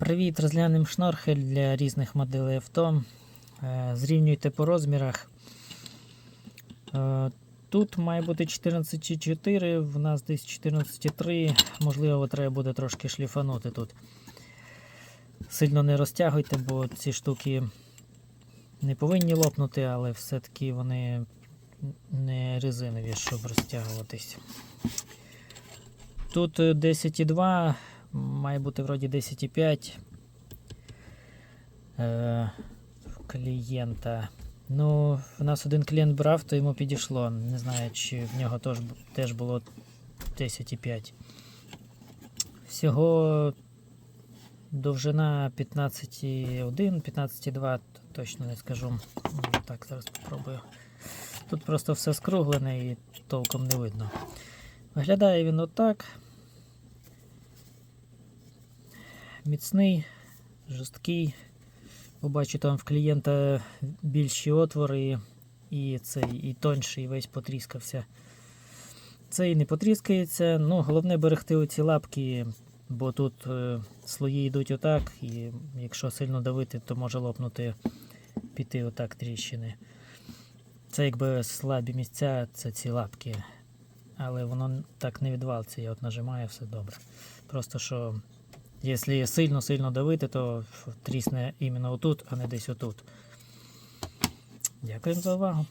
Привіт, розглянемо шнорхель для різних моделей авто. Е, Зрівнюйте по розмірах. Е, Тут має бути 14,4, в нас десь 14,3. Можливо, треба буде трошки шліфанути тут. Сильно не розтягуйте, бо ці штуки не повинні лопнути, але все-таки вони не резинові, щоб розтягуватись. Тут е, 10,2, має бути вроді 10,5 е, клієнта. Ну, в нас один клієнт брав, то йому підійшло. Не знаю, чи в нього теж, теж було 10,5. Всього довжина 15,1, 15,2, точно не скажу. Так, зараз спробую. Тут просто все скруглене і толком не видно. Виглядає він отак. Міцний, жорсткий. Побачу, там в клієнта більші отвори і цей і тонший весь потріскався. Цей не потріскається. Ну, головне берегти оці лапки, бо тут е, слої йдуть отак, і якщо сильно давити, то може лопнути піти отак тріщини. Це якби слабі місця, це ці лапки. Але воно так не відвалиться, я от нажимаю, все добре. Просто що Якщо сильно-сильно давити, то трісне іменно отут, а не десь отут. Дякуємо за увагу.